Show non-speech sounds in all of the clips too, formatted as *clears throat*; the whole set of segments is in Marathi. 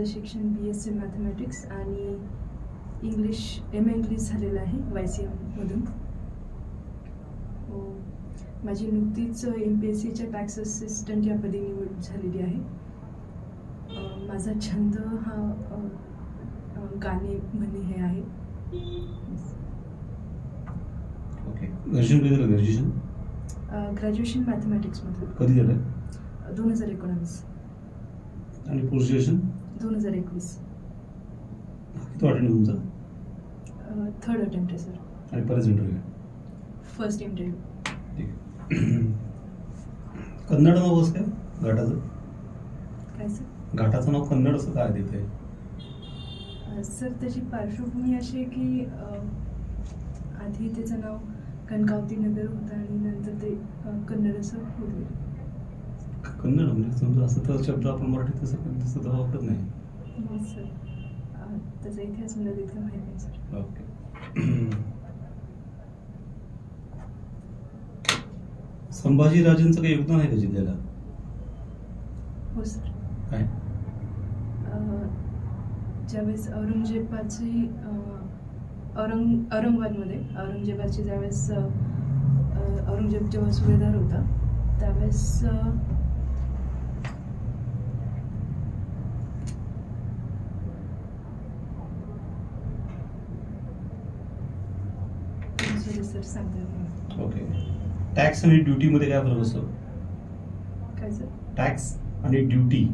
माझं शिक्षण बी एस सी मॅथमॅटिक्स आणि इंग्लिश एम ए इंग्लिश झालेलं आहे वाय सी एममधून हो. माझी नुकतीच एम पी एस सीच्या टॅक्स असिस्टंट या पदी निवड झालेली आहे. माझा छंद हा गाणे म्हणणे हे आहे. ग्रॅज्युएशन ग्रॅज्युएशन मॅथमॅटिक्समधून कधी झालं? दोन हजार एकोणावीस. आणि पोस्ट ग्रॅज्युएशन दोन हजार एकवीस. किती वाटेल तुमचा थर्ड अटेम्प्ट आहे सर आणि परत इंटरव्ह्यू फर्स्ट इंटरव्ह्यू ठीक आहे. कन्नड नाव कसं काय? घाटाचं? काय सर घाटाचं नाव कन्नड असं काय तिथे? अ, सर त्याची पार्श्वभूमी अशी आहे की अ, आधी त्याचं नाव कणकावती नगर होतं आणि नंतर ते अ, कन्नड असं होत. कन्नड म्हणजे समजा असं तर शब्द आपण मराठीत तसं वापरत नाही. हो सर. त्याचा इतिहास मला तितका माहीत नाही सर. ओके. संभाजीराजेंचं काही योगदान आहे का जिल्ह्याला? हो सर. काय? अ, ज्यावेळेस औरंगजेबाची अ, औरंग औरंगाबादमध्ये औरंगजेबाची ज्यावेळेस औरंगजेब जेव्हा सुभेदार होता त्यावेळेस सॉरी. ओके टॅक्स आणि ड्युटीमध्ये काय फरक असतो? काय सर? टॅक्स आणि duty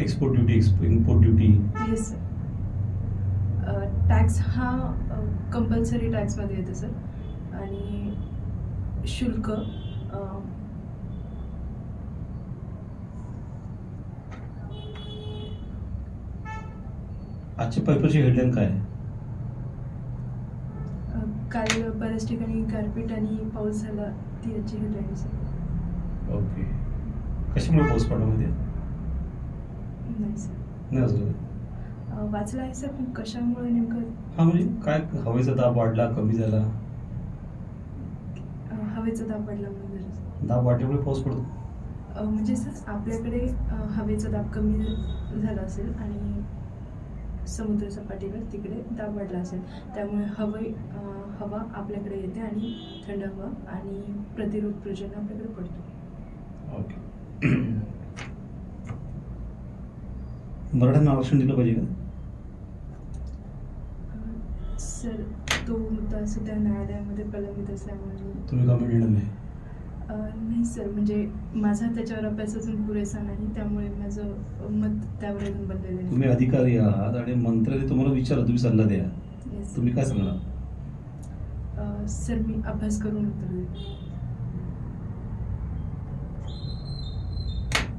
export duty import duty yes sir tax हा कंपल्सरी टॅक्समध्ये येतो सर. आणि शुल्क अ, आजच्या पेपरची हेडलाईन काय? आहे काल बऱ्याच ठिकाणी गारपीट आणि पाऊस झाला ती याची सर ओके. कशामुळे पाऊस पडला मध्ये नाही सर नाही असं अ, वाचलं आहे सर पण कशामुळे नेमकं? हा म्हणजे काय हवेचा दाब वाढला कमी झाला? अ, हवेचा दाब पडला म्हणून जरा दाब वाढल्यामुळे पाऊस पडतो? अ, म्हणजे सर आपल्याकडे अ, हवेचा दाब कमी झाला असेल आणि समुद्र सपाटीवर तिकडे दाब वाढला असेल. त्यामुळे हवे हवा आपल्याकडे येते आणि थंड हवा आणि प्रतिरोध प्रजन आपल्याकडे पडतो. ओके. मराठ्यांना आरक्षण दिलं पाहिजे का? सर तो मुद्दा सध्या न्यायालयामध्ये प्रलंबित असल्यामुळे तुम्ही का मिळणार नाही. नाही सर म्हणजे माझा त्याच्यावर अभ्यास अजून पुरेसा नाही त्यामुळे माझं मत त्यावर अजून बनलेलं तुम्ही अधिकारी आहात आणि मंत्र्याने तुम्हाला विचारलं तुम्ही सल्ला द्या. Yes. तुम्ही काय सांगणार? अ, सर मी अभ्यास करून उत्तर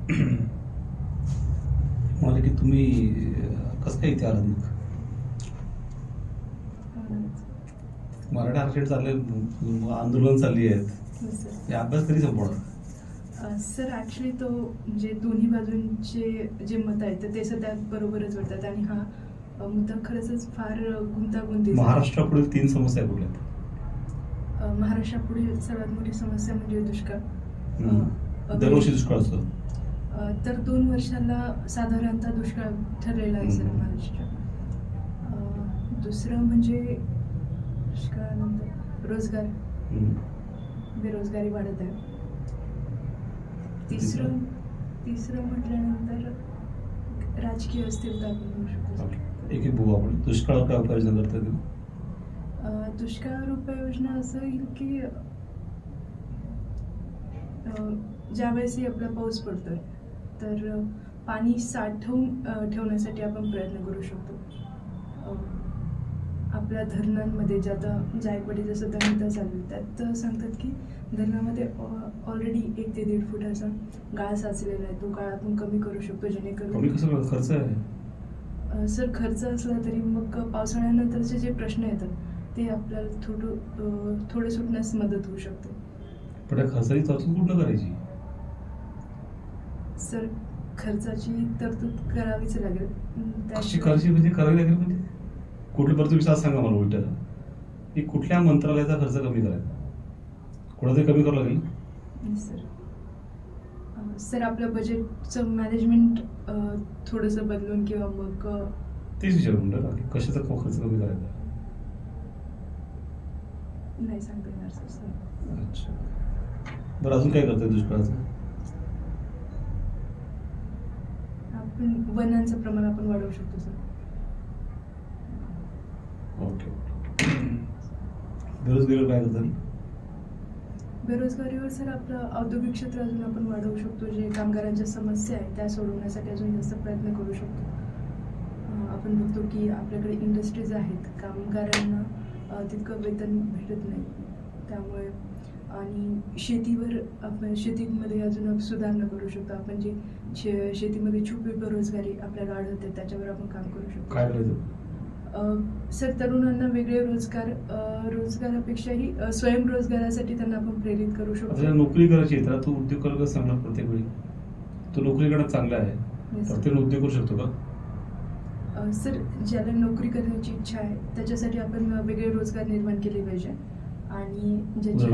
*clears throat* म्हणाले की तुम्ही अं, कसं काय इथे आलात मग? अ, मराठा आरक्षण चाललंय म- आंदोलन चालली आहेत. सर अभ्यास कधी संपवणार. सर ॲक्च्युली तो म्हणजे दोन्ही बाजूंचे जे मत आहेत तर ते सध्या बरोबरच वाटतात. आणि हा मुद्दा खरंच फार गुंतागुंतीचा आहे. महाराष्ट्रापुढील तीन समस्या कुठल्या महाराष्ट्रापुढील सर्वात मोठी समस्या म्हणजे दुष्काळ. दरवर्षी दुष्काळ असतो. तर दोन वर्षाला साधारणतः दुष्काळ ठरलेला आहे सर. महाराष्ट्र. दुसरं म्हणजे दुष्काळानंतर रोजगार. बेरोजगारी वाढत आहे. तिसरं? तिसरं म्हटल्यानंतर राजकीय अस्थिरता आपण म्हणू शकतो. एक बघू आपण. दुष्काळावर काय उपाययोजना करता येतील अ, दुष्काळावर उपाययोजना असं येईल की ज्यावेळेसही आपला पाऊस पडतोय तर पाणी साठवून ठेवण्यासाठी आपण प्रयत्न करू शकतो. आपल्या धरणांमध्ये जे आता जायकवाडी जसं धरण चालू आहे त्यात सांगतात की धरणामध्ये ऑलरेडी एक ते दीड फुटाचा गाळ साचलेला आहे. तो गाळ आपण कमी करू शकतो कमी जेणेकरून खर्च आहे. सर खर्च असला तरी मग पावसाळ्यानंतरचे जे प्रश्न येतात ते आपल्याला थोडं थोडे सुटण्यास मदत होऊ शकते. पण खर्चाची तरतूद कुठं करायची? सर खर्चाची तरतूद करावीच लागेल. त्याशिवाय- करायची? म्हणजे करावी लागेल म्हणजे? कुठलं बरं तुम्ही सांगा मला उलट. की कुठल्या मंत्रालयाचा खर्च कमी करायचा? कुणातरी कमी करावा लागेल सर. सर आपलं बजेटचं मॅनेजमेंट थोडंसं बदलून किंवा मग तेच विचारून की कशाचा खर्च कमी करायचा? नाही सांगता येणार सर. अच्छा. बरं अजून काय करताय दुष्काळाचं? आपण वनांचं प्रमाण आपण वाढवू शकतो सर. बेरोजगारी काय बेरोजगारीवर सर आपलं औद्योगिक क्षेत्र अजून आपण वाढवू शकतो. जे कामगारांच्या समस्या आहेत त्या सोडवण्यासाठी अजून जास्त प्रयत्न करू शकतो. आपण बघतो की आपल्याकडे इंडस्ट्रीज आहेत. कामगारांना तितकं वेतन भेटत नाही. त्यामुळे आणि शेतीवर आपण शेतीमध्ये अजून सुधारणा करू शकतो. आपण जे शेतीमध्ये छुपी बेरोजगारी आपल्याला आढळते त्याच्यावर आपण काम करू शकतो. काय करायचं? अ, सर तरुणांना वेगळे रोजगार रोजगारापेक्षाही स्वयंरोजगारासाठी त्यांना आपण प्रेरित करू शकतो. नोकरी करायची त्याला तो उद्योग करायला सांगणार प्रत्येक वेळी. तो नोकरी करणं चांगला आहे. तर ते उद्योग करू शकतो का? सर ज्याला नोकरी करण्याची इच्छा आहे त्याच्यासाठी आपण वेगळे रोजगार निर्माण केले पाहिजे. आणि ज्याची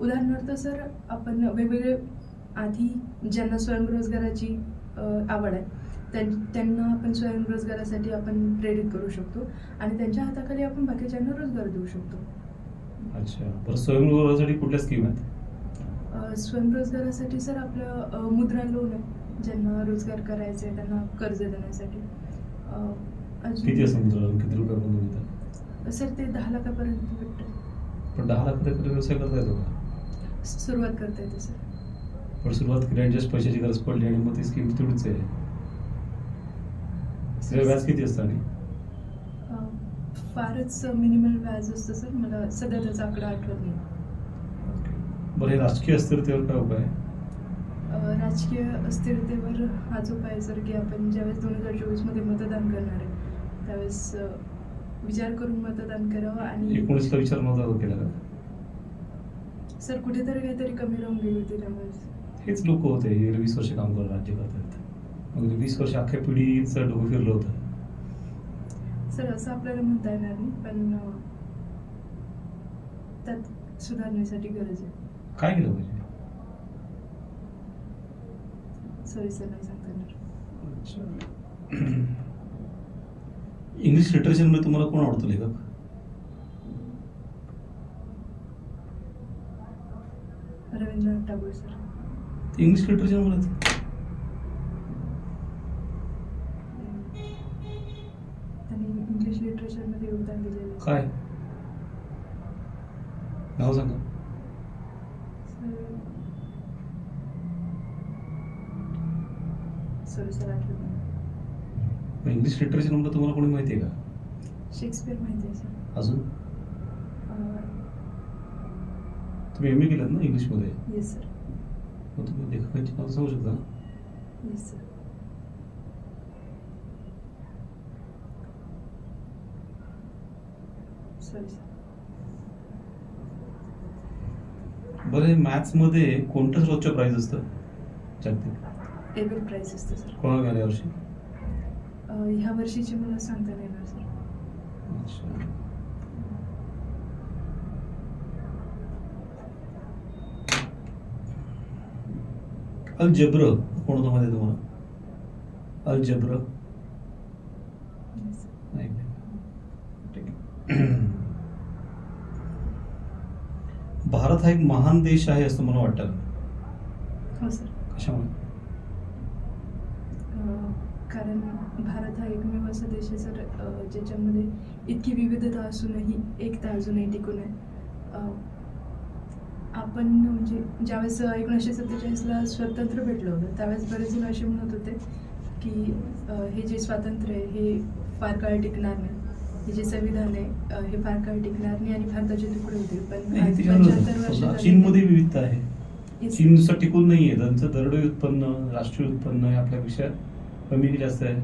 उदाहरणार्थ? सर आपण वेगवेगळे आधी ज्यांना स्वयंरोजगाराची आवड आहे त्यांना आपण स्वयंरोजगारासाठी आपण प्रेरित करू शकतो आणि त्यांच्या हाताखाली आपण बाकीच्यांना रोजगार देऊ शकतो. अच्छा. बरं स्वयंरोजगारासाठी कुठल्या स्कीम आहेत? स्वयंरोजगारासाठी सर आपलं मुद्रा लोन आहे ज्यांना रोजगार करायचे आहे त्यांना कर्ज देण्यासाठी. किती असं मुद्रा किती रुपयापर्यंत सर ते दहा लाखापर्यंत भेटतं. पण दहा लाख रुपये व्यवसाय करता येतो का? सुरुवात करता येते सर. पण सुरुवात केली आणि जास्त पैशाची गरज पडली आणि मग ती स्कीम तेवढीच आहे. व्याज किती असतं आणि? फारच मिनिमल व्याज असतं सर. मला सध्या त्याचा आकडा आठवत नाही. बरं हे राजकीय अस्थिरतेवर काय उपाय राजकीय अस्थिरतेवर हाच उपाय आहे सर की आपण ज्यावेळेस दोन हजार चोवीसमध्ये मतदान करणार आहे त्यावेळेस विचार करून मतदान करावं आणि एकोणीसला विचार नव्हता केला का? सर कुठेतरी काहीतरी कमी राहून गेली होती त्यामुळे. हेच लोक होते हे वीस वर्ष काम करत राज्य करतात. ते वीस वर्ष अख्ख्या पिढीचं डोकं फिरलं होतं. सर असं आपल्याला म्हणता येणार नाही पण त्यात सुधारण्यासाठी गरज आहे. काय केलं पाहिजे? सविस्तर नाही सांगता येणार. इंग्लिश लिटरेचरमध्ये तुम्हाला कोण आवडतो लेखक? रवींद्रनाथ टागोर सर इंग्लिश लिटरेचरमध्ये त्यांनी इंग्लिश लिटरेचरमध्ये योगदान दिलेलं. काय? नाव सांगा सर आठवत इंग्लिश लिटरेचरमध्ये तुम्हाला कोणी माहिती आहे का? शेक्सपियर माहिती आहे सर. अजून? तुम्ही एम ए केलं ना इंग्लिशमध्ये? येस सर मग तुम्ही लेखकांची नाव सांगू शकता येस सर सॉरी सर बरं हे मॅथ्समध्ये कोणतं सर्वोच्च प्राईज असतं? जागतिक. एबल प्राईस असतं सर कोणाला मिळालं यावर्षी अ, ह्या वर्षीचे मला सांगता नाही येणार सर अच्छा. अल जब्र कोण होतं माहिती आहे तुम्हाला? अल जब्र. नाही ठीक आहे. भारत हा एक महान देश आहे असं मला वाटतं. हो सर. कशामुळे? कारण भारत हा एकमेव असा देश आहे सर ज्याच्यामध्ये इतकी विविधता असूनही एकता अजूनही टिकून आहे. आपण म्हणजे ज्यावेळेस एकोणीसशे सत्तेचाळीसला स्वातंत्र्य भेटलं होतं त्यावेळेस बरेच जण असे म्हणत होते की हे जे स्वातंत्र्य आहे हे फार काळ टिकणार नाही. हे जे संविधान आहे हे फार काळ टिकणार नाही आणि भारताचे तुकडे होतील. पण नाही, आज त्याच्यावर 75 वर्ष समजा झाली चीनमध्ये विविधता आहे. Yes. चीन नुसतं टिकून नाहीये. त्यांचं दरडोई उत्पन्न राष्ट्रीय उत्पन्न हे आपल्यापेक्षा कमी की जास्त आहे.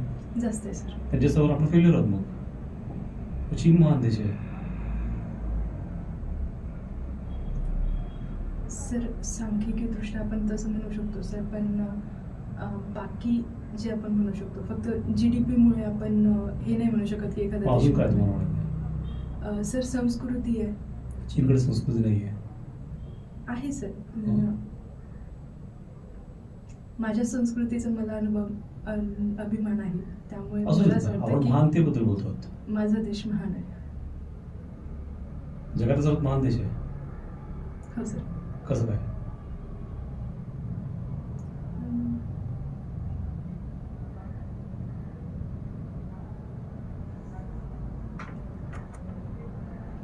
जास्त आहे सर त्यांच्यासमोर आपण फेल्युअर आहोत मग. चीन महान देश आहे. सर सांख्यिकीदृष्ट्या आपण तसं म्हणू शकतो सर पण बाकी जे आपण म्हणू शकतो फक्त जी डी पीमुळे आपण हे नाही म्हणू शकत की एखादा मग अजून काय देश तुम्हाला मोठा वाटतं? आहे. अ, सर संस्कृती आहे. चीनकडे संस्कृती नाही आहे. आहे सर. हं. माझ्या संस्कृतीचा मला अनुभव अन- अभिमान आहे. त्यामुळे असू मला असं शकतं वाटतं आपण की महानतेबद्दल बोलतो आहोत. माझा देश महान आहे. जगाचा सर्वात महान देश आहे. हो सर. कसं काय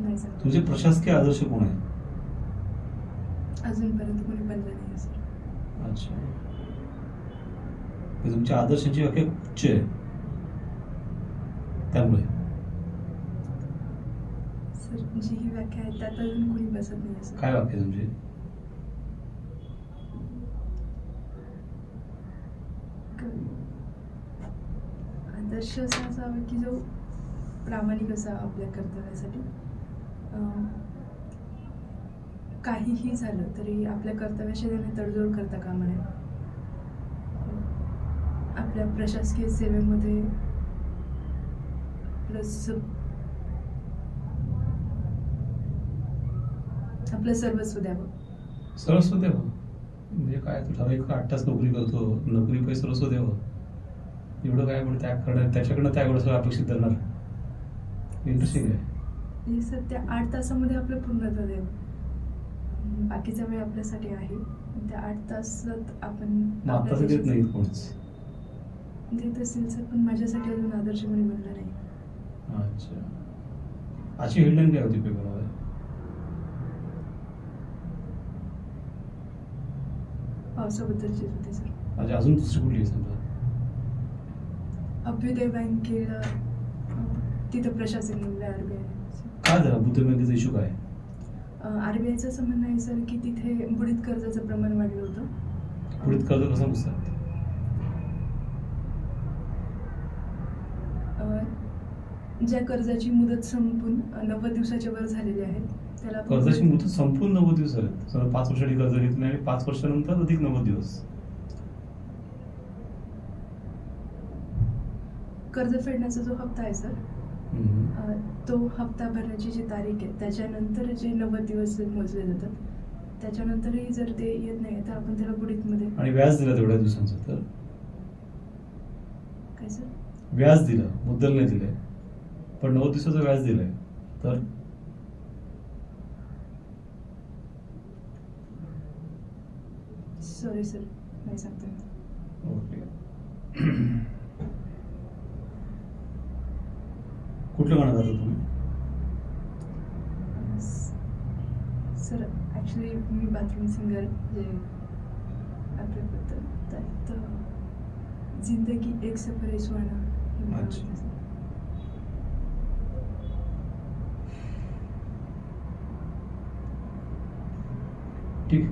अं, नाही सर. तुझे प्रशासकीय आदर्श कोण आहे अजूनपर्यंत कोणी बनलं नाही सर. अच्छा. तुमच्या आदर्शांची व्याख्या उच्च आहे. त्यामुळे? सर जी ही व्याख्या आहे त्यात अजून कोणी बसत नाही काय वाक्य आहे तुमची? आदर्श असा असावा की जो प्रामाणिक असा आपल्या कर्तव्यासाठी? काहीही झालं तरी आपल्या कर्तव्याशी त्याने तडजोड करता कामा नये आपल्या प्रशासकीय सेवेमध्ये प्लस आपलं सर्वस्व द्यावं. सर्वस्व द्यावं. म्हणजे काय तू ठराविक आठ तास नोकरी करतो? नोकरी काही सर्वस्व द्यावं. एवढं काय पण त्याग करणार? त्याच्याकडनं त्याग सगळं अपेक्षित धरणार. इंटरेस्टिंग आहे. म्हणजे सर त्या आठ तासामध्ये आपलं पूर्णत्व द्यावं बाकीचा वेळ आपल्यासाठी आहे. त्या आठ तासात आपण आत्ताच देत कोणीच असेल सर पण माझ्यासाठी अजून आदर्श कोणी बनलं नाही. अच्छा. आजची हेडलाईन काय होती पेपरमध्ये पावसाबद्दलचीच होती सर. अच्छा अजून दुसरी कुठली आहे समजा? अभ्युदय बँकेला तिथं प्रशासक नेमलं आर बी आय. काय झालं? बुद्ध बँकेचा इश्यू काय? आर बी आयचं असं म्हणणं आहे सर की तिथे बुडीत कर्जाचं प्रमाण वाढलं होतं. पुढील कर्ज कसं अं, ज्या कर्जाची मुदत संपून नव्वद दिवसाच्या वर झालेली आहे त्याला कर्जाची मुदत संपूर्ण नव्वद दिवस आहेत पाच वर्षाची कर्ज घेतली आणि पाच वर्षानंतर अधिक नव्वद दिवस. कर्ज फेडण्याचा जो हप्ता आहे सर तो हप्ता भरण्याची जी तारीख आहे त्याच्यानंतर जे नव्वद दिवस मोजले जातात त्याच्यानंतरही जर ते येत नाही तर आपण त्याला बुडीतमध्ये आणि व्याज दिलं तेवढ्या दिवसांचं तर? काय सर? व्याज दिलं मुद्दल नाही दिलंय. पण नव्वद दिवसाचं व्याज दिलंय तर? सॉरी सर नाही सांगता. ओके. कुठलं गाणं गाता तुम्ही अं, स- सर ॲक्च्युली मी बाथरूम सिंगर जे आपल्याबद्दल त्यात अं, जिंदगी एक सफर आहे सुहाना हे मला अच्छा. आवडतं, सर. ठीक